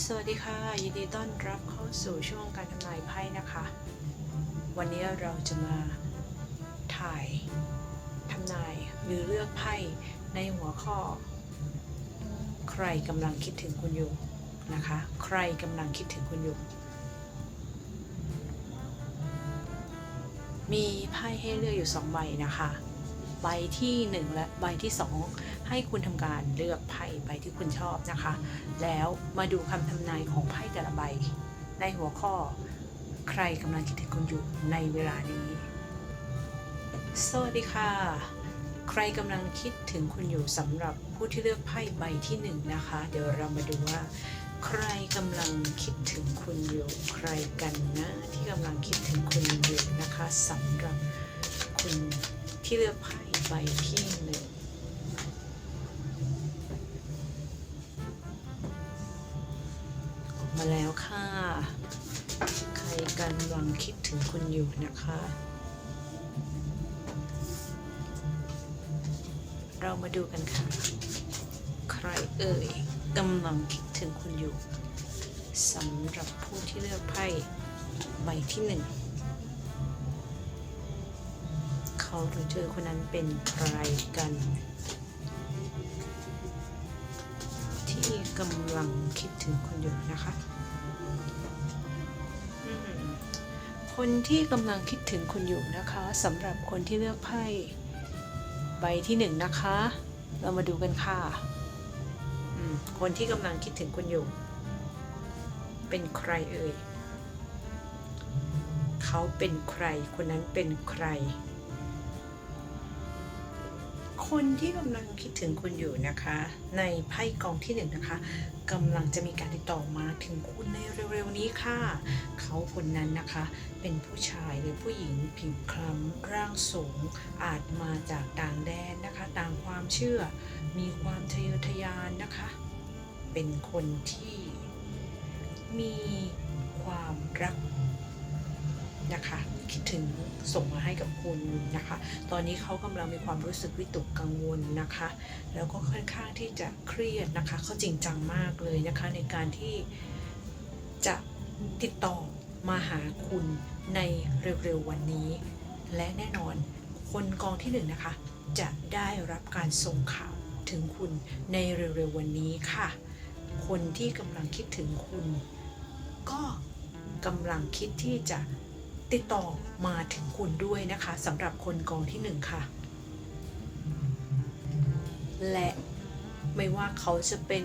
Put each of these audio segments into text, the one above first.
สวัสดีค่ะ ยินดีต้อนรับเข้าสู่ช่วงการทำนายไพ่นะคะ วันนี้เราจะมาถ่ายทำนายหรือเลือกไพ่ในหัวข้อ ใครกำลังคิดถึงคุณอยู่นะคะ ใครกำลังคิดถึงคุณอยู่ มีไพ่ให้เลือกอยู่สองใบนะคะ ใบที่หนึ่งและใบที่สองให้คุณทำการเลือกไพ่ใบที่คุณชอบนะคะ แล้วมาดูคำทำนายของไพ่แต่ละใบ ในหัวข้อ ใครกำลังคิดถึงคุณอยู่ในเวลานี้ สวัสดีค่ะ ใครกำลังคิดถึงคุณอยู่สำหรับผู้ที่เลือกไพ่ใบที่หนึ่งนะคะ เดี๋ยวเรามาดูว่าใครกำลังคิดถึงคุณอยู่ใครกันนะที่กำลังคิดถึงคุณอยู่นะคะสำหรับคุณที่เลือกไพ่ ใบที่หนึ่งออกมาแล้วค่ะ ใครกำลังคิดถึงคุณอยู่นะคะ เรามาดูกันค่ะ ใครเอ่ยกำลังคิดถึงคุณอยู่สำหรับผู้ที่เลือกไพ่ใบที่หนึ่ง เขาหรือเธอคนนั้นเป็นใครกัน ที่กำลังคิดถึงคุณอยู่นะคะอืมคนที่กำลังคิดถึงคุณอยู่นะคะสำหรับคนที่เลือกไพ่ใบที่หนึ่งนะคะ เรามาดูกันค่ะอืมคนที่กำลังคิดถึงคุณอยู่ เป็นใครเอ่ยเขาเป็นใคร คนนั้นเป็นใคร คนที่กำลังคิดถึงคุณอยู่นะคะ ในไพ่กองที่หนึ่งนะคะกำลังจะมีการติดต่อมาถึงคุณในเร็วๆนี้ค่ะ เขาคนนั้นนะคะ เป็นผู้ชายหรือผู้หญิงผิวคล้ำร่างสูง อาจมาจากต่างแดนนะคะ ต่างความเชื่อ มีความทะเยอทะยานนะคะ เป็นคนที่มีความรัก นะคะ คิดถึงส่งมาให้กับคุณนะคะ ตอนนี้เขากำลังมีความรู้สึกวิตกกังวลนะคะ แล้วก็ค่อนข้างที่จะเครียดนะคะเขาจริงจังมากเลยนะคะในการที่จะติดต่อมาหาคุณในเร็วๆวันนี้ และแน่นอนคนกองที่หนึ่งนะคะ จะได้รับการส่งข่าวถึงคุณในเร็วๆวันนี้ค่ะ คนที่กำลังคิดถึงคุณ ก็กำลังคิดที่จะ ติดต่อมาถึงคุณด้วยนะคะสำหรับคนกองที่หนึ่งค่ะ และไม่ว่าเขาจะเป็น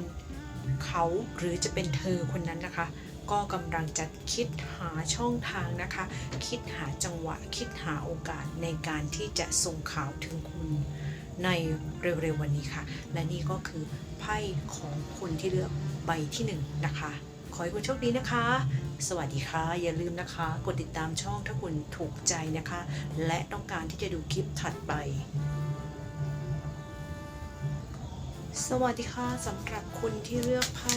เขาหรือจะเป็นเธอคนนั้นนะคะ ก็กำลังจะคิดหาช่องทางนะคะ คิดหาจังหวะคิดหาโอกาสในการที่จะส่งข่าวถึงคุณในเร็วๆวันนี้ค่ะ และนี่ก็คือไพ่ของคนที่เลือกใบที่หนึ่งนะคะ ขอให้คุณโชคดีนะคะ สวัสดีค่ะ อย่าลืมนะคะ กดติดตามช่องถ้าคุณถูกใจนะคะ และต้องการที่จะดูคลิปถัดไป สวัสดีค่ะสำหรับคุณที่เลือกไพ่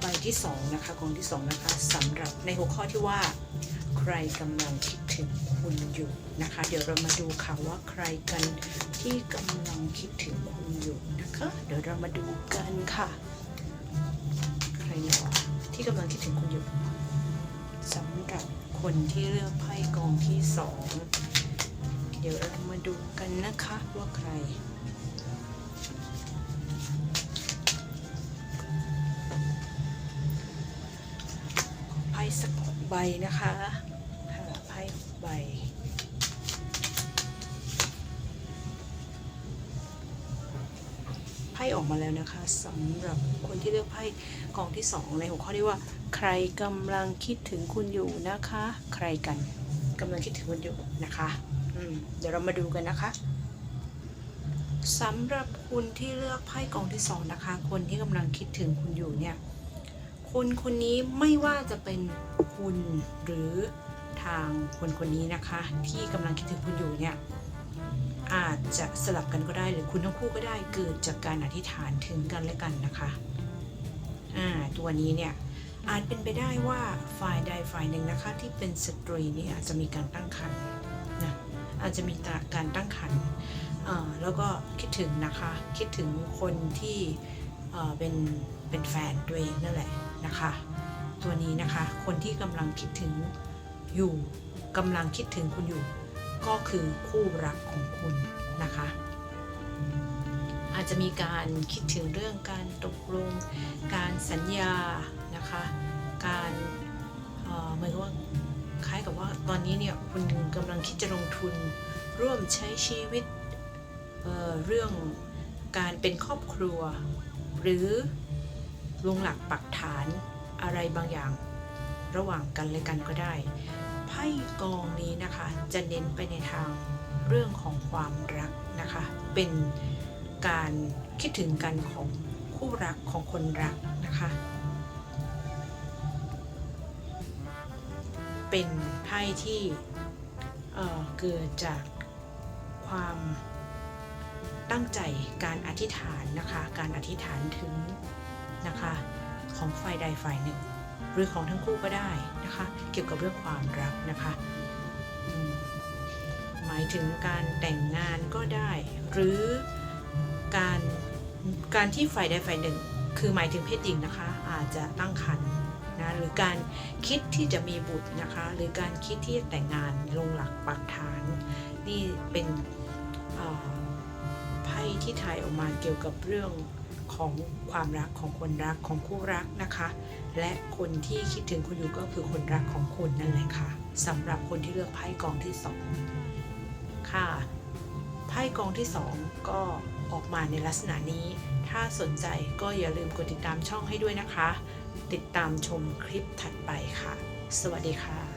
ใบที่สองนะคะกองที่สองนะคะสำหรับในหัวข้อที่ว่า ใครกำลังคิดถึงคุณอยู่นะคะ เดี๋ยวเรามาดูค่ะว่าใครกันที่กำลังคิดถึงคุณอยู่นะคะ เดี๋ยวเรามาดูกันค่ะ ใครเนาะที่กำลังคิดถึงคุณอยู่ สำหรับคนที่เลือกไพ่กองที่สองเดี๋ยวเรามาดูกันนะคะว่าใคร ไพ่สักใบนะคะไพ่ใบไพ่ออกมาแล้วนะคะสำหรับคนที่เลือกไพ่ กองที่สองในหัวข้อที่ว่า ใครกำลังคิดถึงคุณอยู่นะคะ ใครกันกำลังคิดถึงคุณอยู่นะคะอืมเดี๋ยวเรามาดูกันนะคะสำหรับคุณที่เลือกไพ่กองที่สองนะคะ คนที่กำลังคิดถึงคุณอยู่เนี่ยคนคนนี้ไม่ว่าจะเป็นคุณหรือทางคนคนนี้นะคะ ที่กำลังคิดถึงคุณอยู่เนี่ยอาจจะสลับกันก็ได้หรือคุณทั้งคู่ก็ได้เกิดจากการอธิษฐานถึงกันและกันนะคะ อ่าตัวนี้เนี่ยอาจเป็นไปได้ว่าฝ่ายใดฝ่ายหนึ่งนะคะที่เป็นสตรีเนี่ยอาจจะมีการตั้งครรภ์นะอาจจะมีการตั้งครรภ์แล้วก็คิดถึงนะคะคิดถึงคนที่เอ่อเป็นเป็นแฟนตัวเองนั่นแหละนะคะ ตัวนี้นะคะคนที่กำลังคิดถึงอยู่กำลังคิดถึงคุณอยู่ ก็คือคู่รักของคุณนะคะ อาจจะมีการคิดถึงเรื่องการตกลง การสัญญานะคะ การเหมือนว่าคล้ายกับว่าตอนนี้เนี่ยคุณกำลังคิดจะลงทุนร่วมใช้ชีวิตเเรื่องการเป็นครอบครัว หรือลงหลักปักฐานอะไรบางอย่างระหว่างกันและกันก็ได้ไพ่กองนี้นะคะจะเน้นไปในทางเรื่องของความรักนะคะ เป็น การคิดถึงกันของคู่รักของคนรักนะคะ เป็นไพ่ที่เอ่อเกิดจากความตั้งใจการอธิษฐานนะคะ การอธิษฐานถึงนะคะ ของฝ่ายใดฝ่ายหนึ่ง หรือของทั้งคู่ก็ได้นะคะ เกี่ยวกับเรื่องความรักนะคะหมายถึงการแต่งงานก็ได้ หรือ การการที่ฝ่ายใดฝ่ายหนึ่ง คือหมายถึงเพศหญิงนะคะ อาจจะตั้งครรภ์นะหรือการคิดที่จะมีบุตรนะคะ หรือการคิดที่จะแต่งงานลงหลักปักฐาน นี่เป็นไพ่ที่ถ่ายออกมาเกี่ยวกับเรื่องของความรักของคนรักของคู่รักนะคะ และคนที่คิดถึงคุณอยู่ก็คือคนรักของคุณนั่นแหละค่ะสำหรับคนที่เลือกไพ่กองที่สองค่ะไพ่กองที่สองก็ ออกมาในลักษณะนี้ ถ้าสนใจก็อย่าลืมกดติดตามช่องให้ด้วยนะคะ ติดตามชมคลิปถัดไปค่ะ สวัสดีค่ะ